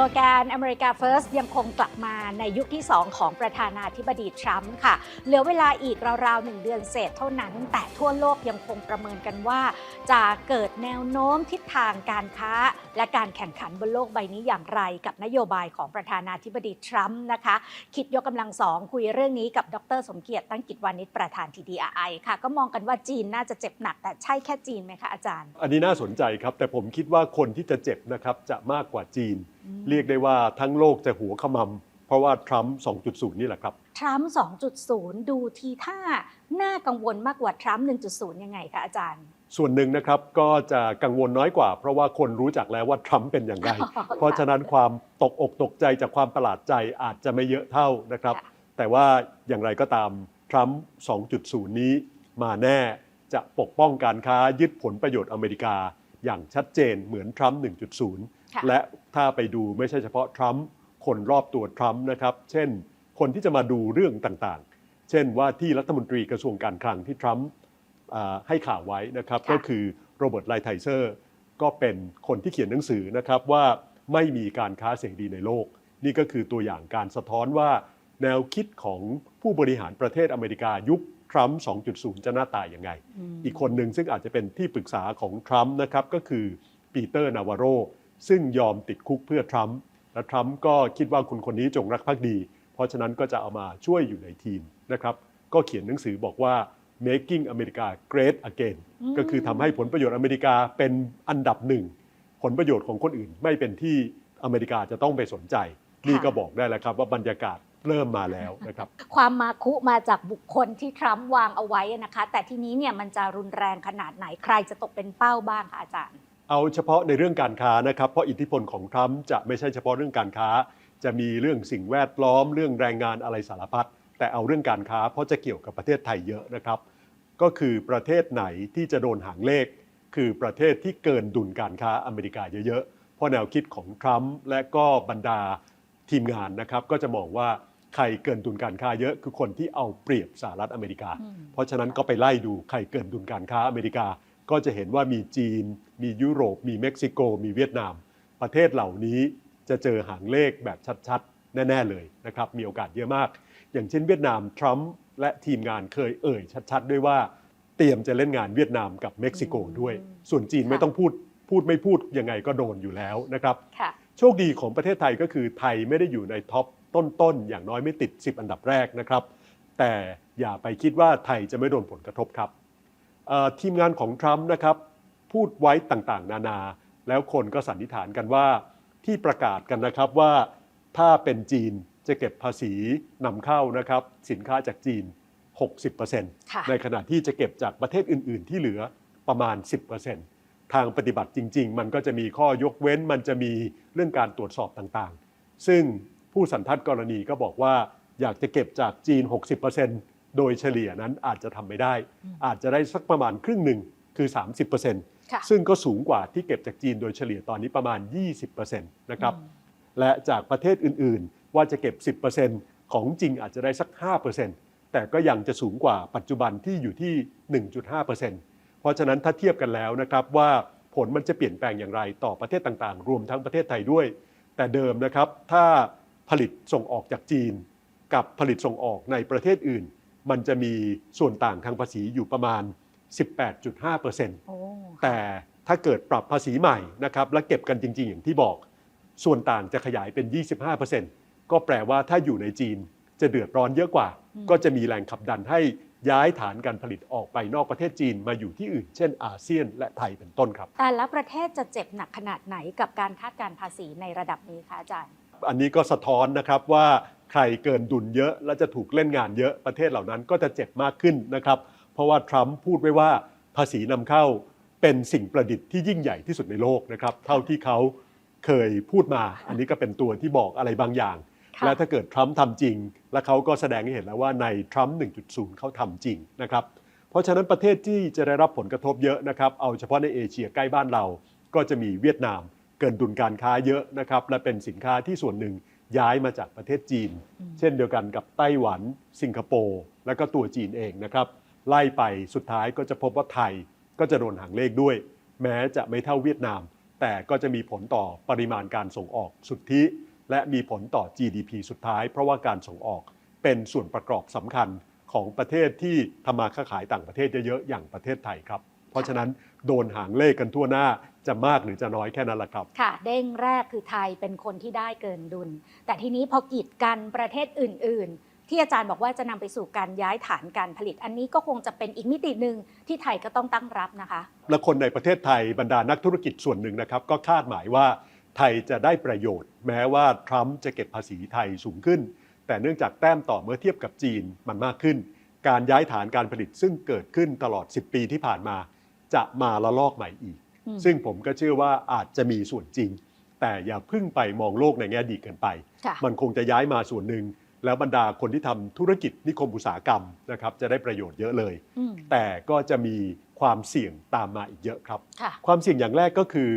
โลแกนอเมริกา First ยังคงกลับมาในยุคที่ 2 ของประธานาธิบดีทรัมป์ค่ะ เหลือเวลาอีกราวๆ1เดือนเศษเท่านั้น แต่ทั่วโลกยังคงประเมินกันว่า จะเกิดแนวโน้มทิศทางการค้า และการแข่งขันบนโลกใบนี้อย่างไรกับนโยบายของประธานาธิบดีทรัมป์นะคะ คิดยกกำลังสองคุยเรื่องนี้กับดร สมเกียรติตั้งกิจวานิชประธาน TDI ค่ะ ก็มองกันว่าจีนน่าจะเจ็บหนัก แต่ใช่แค่จีนไหมคะอาจารย์ อันนี้น่าสนใจครับแต่ผมคิดว่าคนที่จะเจ็บนะครับจะมากกว่าจีน เรียกได้ว่าทั้งโลกจะหัวขมำเพราะว่าทรัมป์ 2.0 นี่แหละครับ ทรัมป์ 2.0 ดูทีท่าน่ากังวลมากกว่าทรัมป์ 1.0 ยังไงคะอาจารย์ ส่วนหนึ่งนะครับก็จะกังวลน้อยกว่า เพราะว่าคนรู้จักแล้วว่าทรัมป์เป็นอย่างไร เพราะฉะนั้นความตกอกตกใจจากความประหลาดใจอาจจะไม่เยอะเท่านะครับค่ะแต่ว่าอย่างไรก็ตามทรัมป์ 2.0 นี้มาแน่จะปกป้องการค้ายึดผลประโยชน์อเมริกา อย่างชัดเจนเหมือนทรัมป์ 1.0ค่ะ และถ้าไปดูไม่ใช่เฉพาะทรัมป์คนรอบตัวทรัมป์นะครับ เช่น คนที่จะมาดูเรื่องต่างๆ เช่นว่าที่รัฐมนตรีกระทรวงการคลังที่ทรัมป์อ่าให้ข่าวไว้นะครับค่ะก็คือโรเบิร์ตไลไทเซอร์ก็เป็นคนที่เขียนหนังสือนะครับว่าไม่มีการค้าเสรีในโลก นี่ก็คือตัวอย่างการสะท้อนว่า แนวคิดของผู้บริหารประเทศอเมริกายุคทรัมป์2.0 จะหน้าตาอย่างไงมอีกคนหนึ่งซึ่งอาจจะเป็นที่ปรึกษาของทรัมป์นะครับก็คือปีเตอร์นาวาโร ซึ่งยอมติดคุกเพื่อทรัมป์และทรัมป์ก็คิดว่าคุณคนนี้จงรักภักดี เพราะฉะนั้นก็จะเอามาช่วยอยู่ในทีมนะครับก็เขียนหนังสือบอกว่า making America great again อืมก็คือทำให้ผลประโยชน์อเมริกาเป็นอันดับหนึ่ง ผลประโยชน์ของคนอื่นไม่เป็นที่อเมริกาจะต้องไปสนใจ นี่ก็บอกได้แล้วครับว่าบรรยากาศเริ่มมาแล้วนะครับ ความมาคุมาจากบุคคลที่ทรัมป์วางเอาไว้นะคะ แต่ทีนี้เนี่ยมันจะรุนแรงขนาดไหนใครจะตกเป็นเป้าบ้างคะอาจารย์ เอาเฉพาะในเรื่องการค้านะครับเพราะอิทธิพลของทรัมป์จะไม่ใช่เฉพาะเรื่องการค้า จะมีเรื่องสิ่งแวดล้อมเรื่องแรงงานอะไรสารพัดแต่เอาเรื่องการค้าเพราะจะเกี่ยวกับประเทศไทยเยอะนะครับ ก็คือประเทศไหนที่จะโดนหางเลข คือประเทศที่เกินดุลการค้าอเมริกาเยอะๆเพราะแนวคิดของทรัมป์และก็บรรดาทีมงานนะครับ ก็จะมองว่าใครเกินดุลการค้าเยอะ คือคนที่เอาเปรียบสหรัฐอเมริกาอืมเพราะฉะนั้นก็ไปไล่ดูใครเกินดุลการค้าอเมริกา ก็จะเห็นว่ามีจีน มียุโรป มีเม็กซิโก มีเวียดนาม ประเทศเหล่านี้จะเจอหางเลขแบบชัดๆ แน่ ๆ เลยนะครับ มีโอกาสเยอะมาก อย่างเช่นเวียดนาม ทรัมป์และทีมงานเคยเอ่ยชัดๆ ด้วยว่าเตรียมจะเล่นงานเวียดนามกับเม็กซิโกด้วย ส่วนจีนไม่ต้องพูด พูดไม่พูดยังไงก็โดนอยู่แล้วนะครับค่ะโชคดีของประเทศไทยก็คือไทยไม่ได้อยู่ในท็อปต้นๆ อย่างน้อยไม่ติด 10 อันดับแรกนะครับ แต่อย่าไปคิดว่าไทยจะไม่โดนผลกระทบครับเอ่อ ทีมงานของทรัมป์นะครับพูดไว้ต่างๆ นานา แล้วคนก็สันนิษฐานกันว่าที่ประกาศกันนะครับว่าถ้าเป็นจีนจะเก็บภาษีนำเข้านะครับสินค้าจากจีน 60%ค่ะในขณะที่จะเก็บจากประเทศอื่น ๆ ที่เหลือประมาณ 10%ทางปฏิบัติจริง ๆ มันก็จะมีข้อยกเว้นมันจะมีเรื่องการตรวจสอบต่างๆ ซึ่งผู้สันทัดกรณีก็บอกว่าอยากจะเก็บจากจีน 60% โดยเฉลี่ยนั้นอาจจะทำไม่ได้ อาจจะได้สักประมาณครึ่งหนึ่งคือ 30%ค่ะซึ่งก็สูงกว่าที่เก็บจากจีนโดยเฉลี่ยตอนนี้ประมาณ 20%นะครับและจากประเทศอื่นๆ ว่าจะเก็บ 10%ของจริงอาจจะได้สัก 5%แต่ก็ยังจะสูงกว่าปัจจุบันที่อยู่ที่ 1.5%เพราะฉะนั้นถ้าเทียบกันแล้วนะครับว่าผลมันจะเปลี่ยนแปลงอย่างไรต่อประเทศต่างๆ รวมทั้งประเทศไทยด้วย แต่เดิมนะครับถ้าผลิตส่งออกจากจีน กับผลิตส่งออกในประเทศอื่น มันจะมีส่วนต่างทางภาษีอยู่ประมาณ 18.5%โอ้แต่ถ้าเกิดปรับภาษีใหม่นะครับและเก็บกันจริง ๆ อย่างที่บอก ส่วนต่างจะขยายเป็น 25%ก็แปลว่าถ้าอยู่ในจีนจะเดือดร้อนเยอะกว่า ก็จะมีแรงขับดันให้ย้ายฐานการผลิตออกไปนอกประเทศจีนมาอยู่ที่อื่น เช่นอาเซียนและไทยเป็นต้นครับ แต่ละประเทศจะเจ็บหนักขนาดไหนกับการคาดการณ์ภาษีในระดับนี้คะอาจารย์ อันนี้ก็สะท้อนนะครับว่าใครเกินดุลเยอะ และจะถูกเล่นงานเยอะประเทศเหล่านั้นก็จะเจ็บมากขึ้นนะครับ เพราะว่าทรัมป์พูดไว้ว่าภาษีนำเข้าเป็นสิ่งประดิษฐ์ที่ยิ่งใหญ่ที่สุดในโลกนะครับ เท่าที่เขาเคยพูดมา อันนี้ก็เป็นตัวที่บอกอะไรบางอย่างค่ะและถ้าเกิดทรัมป์ทำจริง และเขาก็แสดงให้เห็นแล้วว่าในทรัมป์1.0 เขาทำจริงนะครับ เพราะฉะนั้นประเทศที่จะได้รับผลกระทบเยอะนะครับ เอาเฉพาะในเอเชียใกล้บ้านเรา ก็จะมีเวียดนาม เกินดุลการค้าเยอะนะครับและเป็นสินค้าที่ส่วนหนึ่งย้ายมาจากประเทศจีน เช่นเดียวกันกับไต้หวัน สิงคโปร์และก็ตัวจีนเองนะครับ ไล่ไปสุดท้ายก็จะพบว่าไทยก็จะโดนหางเลขด้วย แม้จะไม่เท่าเวียดนาม แต่ก็จะมีผลต่อปริมาณการส่งออกสุทธิ และมีผลต่อ GDP สุดท้าย เพราะว่าการส่งออกเป็นส่วนประกอบสำคัญของประเทศที่ทำมาค้าขายต่างประเทศเยอะๆอย่างประเทศไทยครับ เพราะฉะนั้นโดนหางเลขกันทั่วหน้าจะมากหรือจะน้อยแค่นั้นแหละครับ ค่ะ เด้งแรกคือไทยเป็นคนที่ได้เกินดุล แต่ทีนี้พอกีดกันประเทศอื่น ๆ ที่อาจารย์บอกว่าจะนำไปสู่การย้ายฐานการผลิต อันนี้ก็คงจะเป็นอีกมิติหนึ่งที่ไทยก็ต้องตั้งรับนะคะ และคนในประเทศไทยบรรดานักธุรกิจส่วนหนึ่งนะครับ ก็คาดหมายว่าไทยจะได้ประโยชน์ แม้ว่าทรัมป์จะเก็บภาษีไทยสูงขึ้น แต่เนื่องจากแต้มต่อเมื่อเทียบกับจีนมันมากขึ้น การย้ายฐานการผลิตซึ่งเกิดขึ้นตลอด 10 ปีที่ผ่านมา จะมาละลอกใหม่อีกอืมซึ่งผมก็เชื่อว่าอาจจะมีส่วนจริง แต่อย่าเพึ่งไปมองโลกในแง่ดีเกินไปค่ะมันคงจะย้ายมาส่วนหนึ่งแล้วบรรดาคนที่ทำธุรกิจนิคมอุตสาหกรรมนะครับจะได้ประโยชน์เยอะเลยอืมแต่ก็จะมีความเสี่ยงตามมาอีกเยอะครับค่ะความเสี่ยงอย่างแรกก็คือ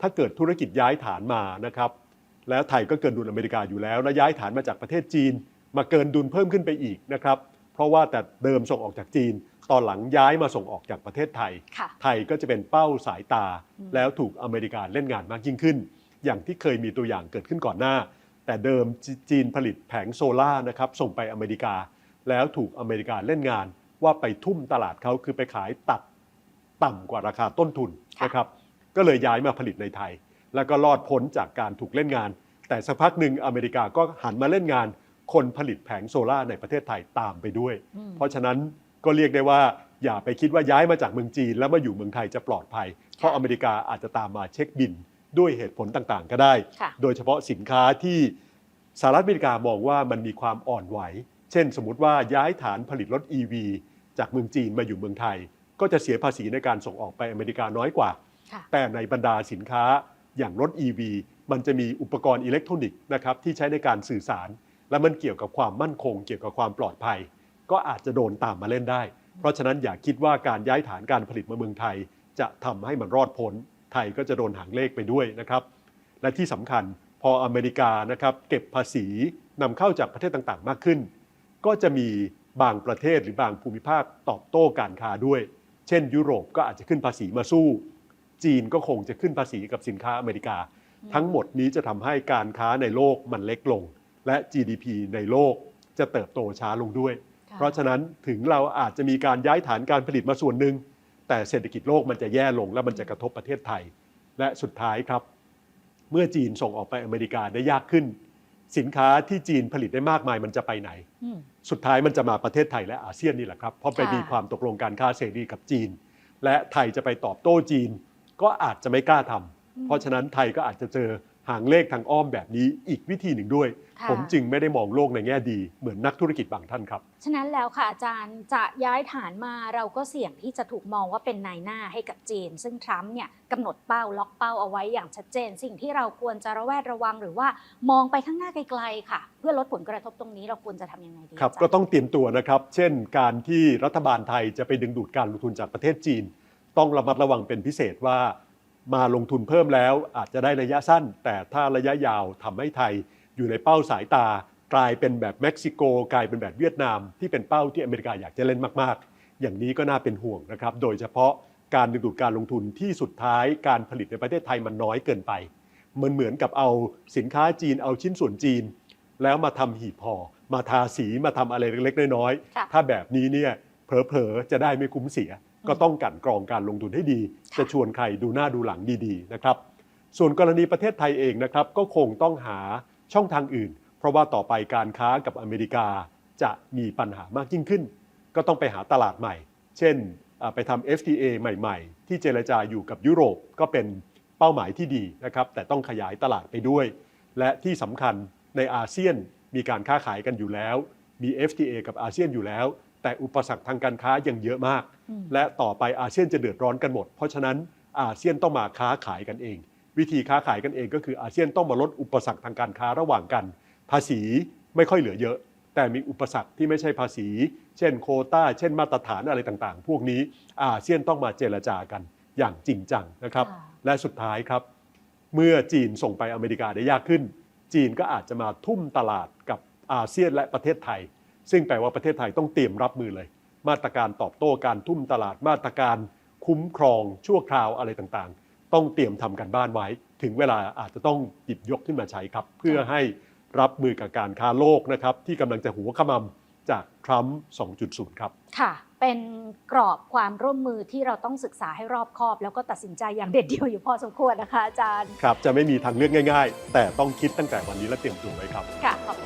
ถ้าเกิดธุรกิจย้ายฐานมานะครับ แล้วไทยก็เกินดุลอเมริกาอยู่แล้ว แล้วย้ายฐานมาจากประเทศจีน มาเกินดุลเพิ่มขึ้นไปอีกนะครับ เพราะว่าแต่เดิมส่งออกจากจีน ตอนหลังย้ายมาส่งออกจากประเทศไทย ค่ะ ไทยก็จะเป็นเป้าสายตา อืม แล้วถูกอเมริกาเล่นงานมากยิ่งขึ้น อย่างที่เคยมีตัวอย่างเกิดขึ้นก่อนหน้า แต่เดิมจจีนผลิตแผงโซล่าร์นะครับส่งไปอเมริกา แล้วถูกอเมริกาเล่นงาน ว่าไปทุ่มตลาดเขาคือไปขายตัดต่ำกว่าราคาต้นทุนค่ะนะครับก็เลยย้ายมาผลิตในไทย แล้วก็รอดพ้นจากการถูกเล่นงาน แต่สักพักหนึ่งอเมริกาก็หันมาเล่นงาน คนผลิตแผงโซล่าร์ในประเทศไทยตามไปด้วย อืมเพราะฉะนั้น ก็เรียกได้ว่าอย่าไปคิดว่าย้ายมาจากเมืองจีน แล้วมาอยู่เมืองไทยจะปลอดภัย เพราะอเมริกาอาจจะตามมาเช็คบินด้วยเหตุผลต่างๆ ก็ได้ค่ะโดยเฉพาะสินค้าที่สหรัฐอเมริกามองว่ามันมีความอ่อนไหว เช่น สมมติว่าย้ายฐานผลิตรถ EV จากเมืองจีนมาอยู่เมืองไทย ก็จะเสียภาษีในการส่งออกไปอเมริกาน้อยกว่าค่ะแต่ในบรรดาสินค้าอย่างรถ EV มันจะมีอุปกรณ์อิเล็กทรอนิกส์นะครับที่ใช้ในการสื่อสาร และมันเกี่ยวกับความมั่นคง เกี่ยวกับความปลอดภัย ก็อาจจะโดนตามมาเล่นได้ เพราะฉะนั้นอย่าคิดว่าการย้ายฐานการผลิตมาเมืองไทย จะทำให้มันรอดพ้น ไทยก็จะโดนหางเลขไปด้วยนะครับ และที่สำคัญพออเมริกานะครับเก็บภาษีนำเข้าจากประเทศต่างๆ มากขึ้น ก็จะมีบางประเทศหรือบางภูมิภาคตอบโต้การค้าด้วย เช่น ยุโรปก็อาจจะขึ้นภาษีมาสู้ จีนก็คงจะขึ้นภาษีกับสินค้าอเมริกา ทั้งหมดนี้จะทำให้การค้าในโลกมันเล็กลง และ GDP ในโลกจะเติบโตช้าลงด้วย เพราะฉะนั้นถึงเราอาจจะมีการย้ายฐานการผลิตมาส่วนหนึ่ง แต่เศรษฐกิจโลกมันจะแย่ลงและมันจะกระทบประเทศไทย และสุดท้ายครับ เมื่อจีนส่งออกไปอเมริกาได้ยากขึ้น สินค้าที่จีนผลิตได้มากมายมันจะไปไหนอืมสุดท้ายมันจะมาประเทศไทยและอาเซียนนี่แหละครับเพราะไปค่ะมีความตกลงการค้าเสรีกับจีน และไทยจะไปตอบโต้จีน ก็อาจจะไม่กล้าทำเพราะฉะนั้นไทยก็อาจจะเจอ หางเลขทางอ้อมแบบนี้อีกวิธีหนึ่งด้วย ค่ะ ผมจึงไม่ได้มองโลกในแง่ดีเหมือนนักธุรกิจบางท่านครับ ฉะนั้นแล้วค่ะอาจารย์จะย้ายฐานมาเราก็เสี่ยงที่จะถูกมองว่าเป็นนายหน้าให้กับจีน ซึ่งทรัมป์เนี่ยกำหนดเป้าล็อกเป้าเอาไว้อย่างชัดเจน สิ่งที่เราควรจะระแวดระวังหรือว่ามองไปข้างหน้าไกลๆค่ะ เพื่อลดผลกระทบตรงนี้เราควรจะทำยังไงดีครับาจาย์ก็ต้องเตรียมตัวนะครับ เช่น การที่รัฐบาลไทยจะไปดึงดูดการลงทุนจากประเทศจีน ต้องระมัดระวังเป็นพิเศษว่า มาลงทุนเพิ่มแล้วอาจจะได้ระยะสั้น แต่ถ้าระยะยาวทำให้ไทยอยู่ในเป้าสายตา กลายเป็นแบบเม็กซิโก กลายเป็นแบบเวียดนาม ที่เป็นเป้าที่อเมริกาอยากจะเล่นมากๆ อย่างนี้ก็น่าเป็นห่วงนะครับ โดยเฉพาะการดึงดูดการลงทุนที่สุดท้ายการผลิตในประเทศไทยมันน้อยเกินไป มันเหมือนกับเอาสินค้าจีนเอาชิ้นส่วนจีน แล้วมาทำหีบห่อมาทาสีมาทำอะไรเล็กๆน้อยค่ะๆถ้าแบบนี้เนี่ยเผลอๆจะได้ไม่คุ้มเสีย ก็ต้องกลันกรองการลงทุนให้ดีค่ะจะชวนใครดูหน้าดูหลังดีๆนะครับส่วนกรณีประเทศไทยเองนะครับก็คงต้องหาช่องทางอื่น เพราะว่าต่อไปการค้ากับอเมริกาจะมีปัญหามากยิ่งขึ้น ก็ต้องไปหาตลาดใหม่ เช่นอ่าไปทำ FTA ใหม่ๆ ที่เจรจาอยู่กับยุโรปก็เป็นเป้าหมายที่ดีนะครับแต่ต้องขยายตลาดไปด้วย และที่สำคัญในอาเซียนมีการค้าขายกันอยู่แล้ว มี FTA กับอาเซียนอยู่แล้ว แต่อุปสรรคทางการค้ายังเยอะมากอืมและต่อไปอาเซียนจะเดือดร้อนกันหมด เพราะฉะนั้นอาเซียนต้องมาค้าขายกันเอง วิธีค้าขายกันเองก็คืออาเซียนต้องมาลดอุปสรรคทางการค้าระหว่างกัน ภาษีไม่ค่อยเหลือเยอะ แต่มีอุปสรรคที่ไม่ใช่ภาษี เช่นโควต้า เช่นมาตรฐานอะไรต่างๆ พวกนี้อาเซียนต้องมาเจรจากันอย่างจริงจังนะครับค่ะและสุดท้ายครับ เมื่อจีนส่งไปอเมริกาได้ยากขึ้น จีนก็อาจจะมาทุ่มตลาดกับอาเซียนและประเทศไทย ซึ่งแปลว่าประเทศไทยต้องเตรียมรับมือเลย มาตรการตอบโต้การทุ่มตลาดมาตรการคุ้มครองชั่วคราวอะไรต่างๆ ต้องเตรียมทำกันบ้านไว้ ถึงเวลาอาจจะต้องหยิบยกขึ้นมาใช้ครับ เพื่อให้รับมือกับการค้าโลกนะครับที่กำลังจะหัวขมำจากทรัมป์2.0 ครับ ค่ะ เป็นกรอบความร่วมมือที่เราต้องศึกษาให้รอบคอบ แล้วก็ตัดสินใจอย่างเด็ดเดี่ยวอยู่พอสมควรนะคะอาจารย์ ครับ จะไม่มีทางเลือกง่าย ๆ แต่ต้องคิดตั้งแต่วันนี้และเตรียมตัวไว้ครับ ค่ะขอบคุณค่ะ